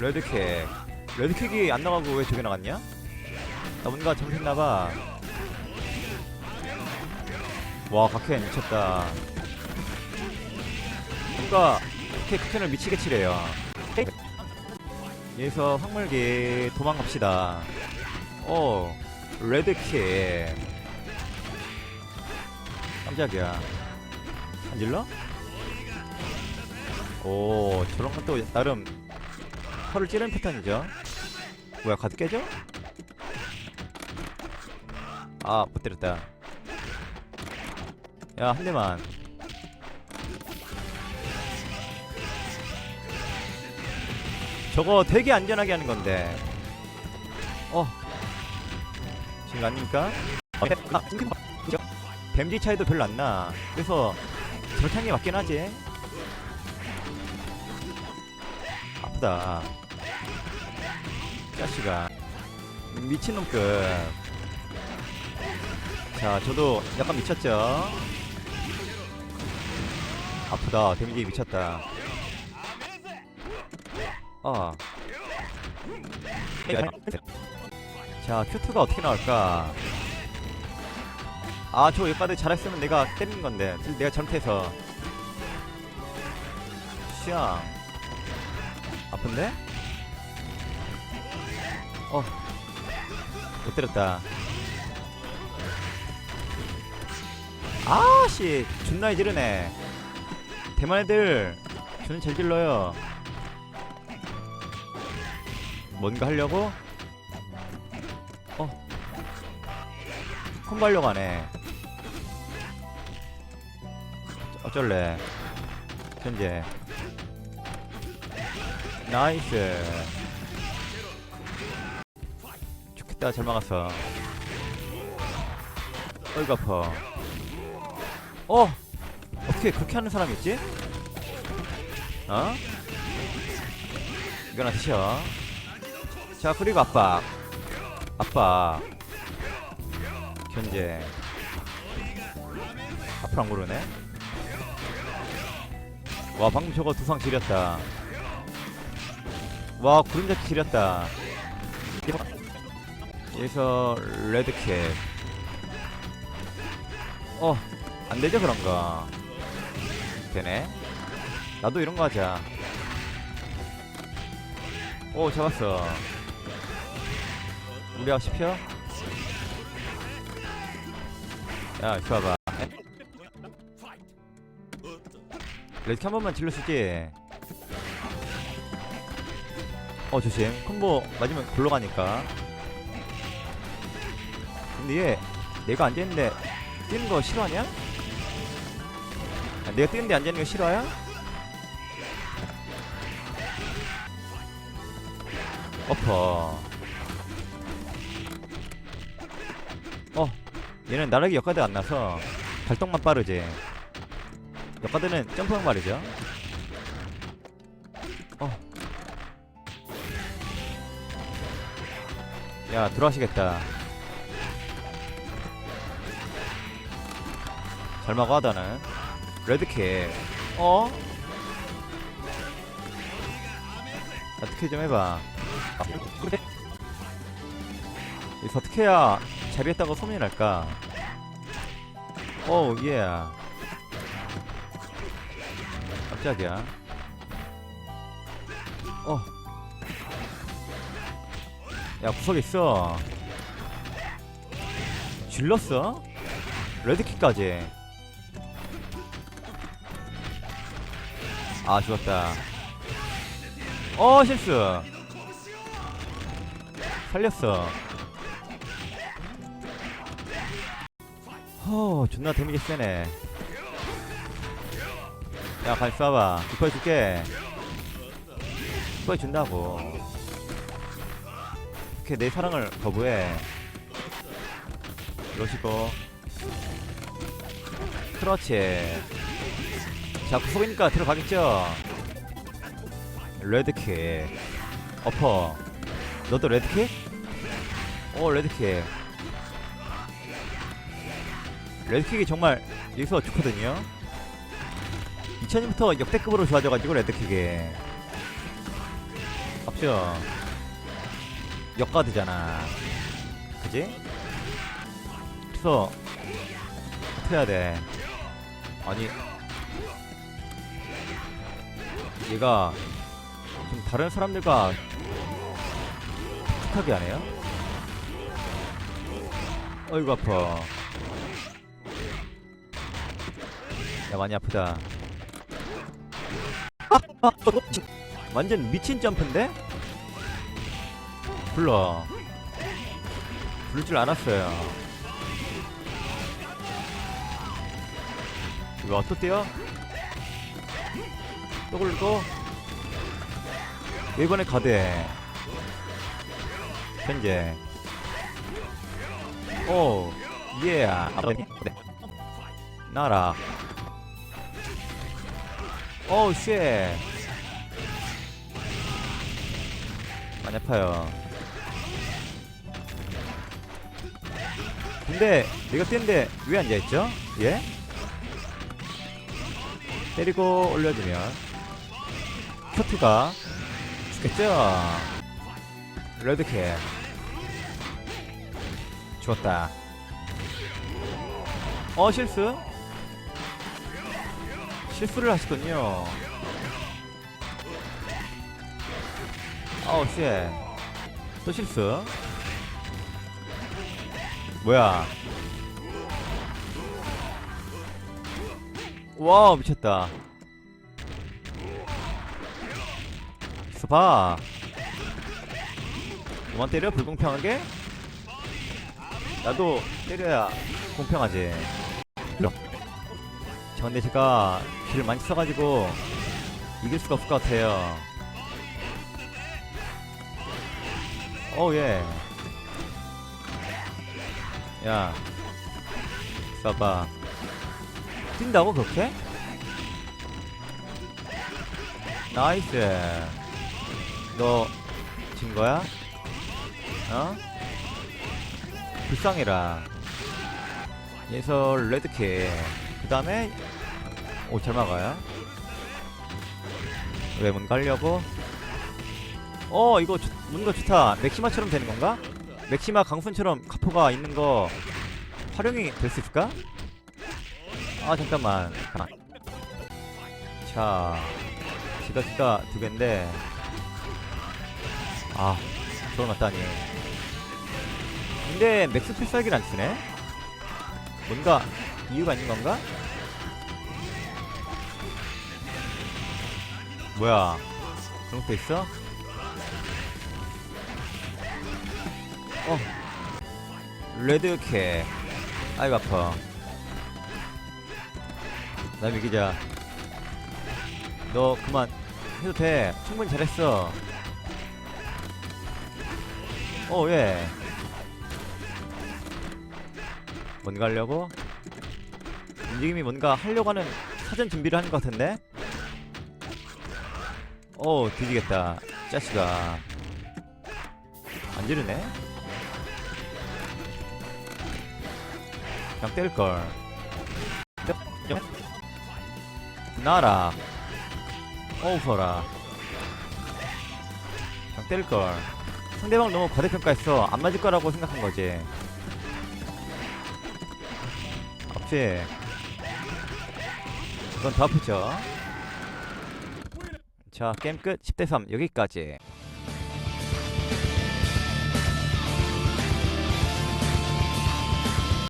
레드킥 레드킥이 안 나가고 왜 저게 나갔냐? 나 뭔가 잘못했나봐. 와 각현 미쳤다. 뭔가 이렇게 극현을 미치게 치래요. 여기서 황물기 도망갑시다. 오 레드킥 깜짝이야. 안 질러? 오 저런 것도 나름 혀를 찌르는 패턴이죠. 뭐야 가드 깨져? 아 못 때렸다. 야 한 대만. 저거 되게 안전하게 하는 건데. 어. 지금 거 아닙니까? 댐지 차이도 별로 안나. 그래서 저렇게 맞긴 하지. 아프다 자식아. 미친놈급 자 저도 약간 미쳤죠? 아프다. 데미지 미쳤다. 아 자 큐트가 어떻게 나올까? 아저 여기까지 잘했으면 내가 때리는 건데. 내가 잘못해서. 샹. 아픈데? 어. 못 때렸다. 아씨, 존나 지르네. 대만 애들, 저는 잘 질러요. 뭔가 하려고? 어. 콤보 하려고 하네. 어쩔래. 현재. 나이스. 좋겠다 잘 막았어. 어이구 아파. 어? 어떻게 그렇게 하는 사람이 있지? 어? 이거나 드셔 자 그리고 압박 압박 견제. 앞으로 안 고르네. 와 방금 저거 두상 지렸다. 와 구름잡기 지렸다 여기서 레드캣 어 안되죠 그런거 되네. 나도 이런거 하자. 오 잡았어. 우리 아시 펴? 야 이리 와봐. 레드캣 한 번만 질러주지. 어 조심. 콤보 맞으면 굴러가니까 얘 내가 앉아있는데 뛰는 거 싫어하냐? 아, 내가 뛰는데 앉아있는 거 싫어요? 어퍼 어 얘는 나락이 역가드 안 나서 발동만 빠르지 역가드는 점프만 빠르죠 어. 야 들어가시겠다 잘 막아 하다는 레드킥 어? 어떻게 좀 해봐. 여기서 어떻게 해야 자리했다고 소문이 날까? 오우 예 깜짝이야. 어. 야 구석에 있어. 질렀어? 레드킥까지 아 죽었다. 어 실수. 살렸어. 허 존나 데미지 세네. 야갈 쏴봐. 기뻐해 줄게. 기뻐해 준다고. 이렇게 내 사랑을 거부해. 이러시고. 그렇지 자 구석이니까 들어가겠죠? 레드킥 어퍼. 너도 레드킥? 오 레드킥 레드킥이 정말 여기서 좋거든요. 2000년부터 역대급으로 좋아져가지고 레드킥이 없죠 역가드잖아. 그지? 그래서 어떻게 해야 돼. 아니 얘가 좀 다른 사람들과 독특하게 하네요. 어이구 아파. 야 많이 아프다. 완전 미친 점프인데? 불러. 부를 줄 알았어요. 이거 또 뛰어? 또 굴고 이번에 가대 현재. 오 예. 나라. 오우 쉣. 많이 아파요. 근데 내가 뛰는데 왜 앉아있죠? 예? 때리고 올려주면 큐트가 죽겠죠? 레드캣 죽었다. 어 실수? 실수를 하시군요. 어우 쉣또 실수? 뭐야? 와우 미쳤다 있어봐. 그만 때려? 불공평하게? 나도 때려야 공평하지. 일로 저 근데 제가 길을 많이 써가지고 이길 수가 없을 것 같아요. 오예. 야. 써봐. 뛴다고 그렇게? 나이스 너 진 거야? 어? 불쌍해라 예설 레드킥 그 다음에 오잘 막아요 왜문 가려고? 어 이거 좋- 뭔가 좋다 맥시마처럼 되는 건가? 맥시마 강순처럼 카포가 있는 거 활용이 될 수 있을까? 아 잠깐만 자 지가 지가 두 개인데 아 맞다니. 근데 맥스 필살기를 안 쓰네? 뭔가 이유가 있는 건가? 뭐야? 그런 것도 있어? 어. 레드캣 아이고 아파. 나 이기자. 너 그만. 해도 돼. 충분히 잘했어 어 예. 뭔가 하려고? 움직임이 뭔가 하려고 하는 사전 준비를 하는 것 같은데? 어 뒤지겠다 짜식아 안 지르네? 그냥 때릴걸 나라 어우 서라 그냥 때릴걸 상대방 너무 과대평가했어 안 맞을 거라고 생각한 거지. 없지. 그건 더 아프죠. 자 게임 끝. 10대3 여기까지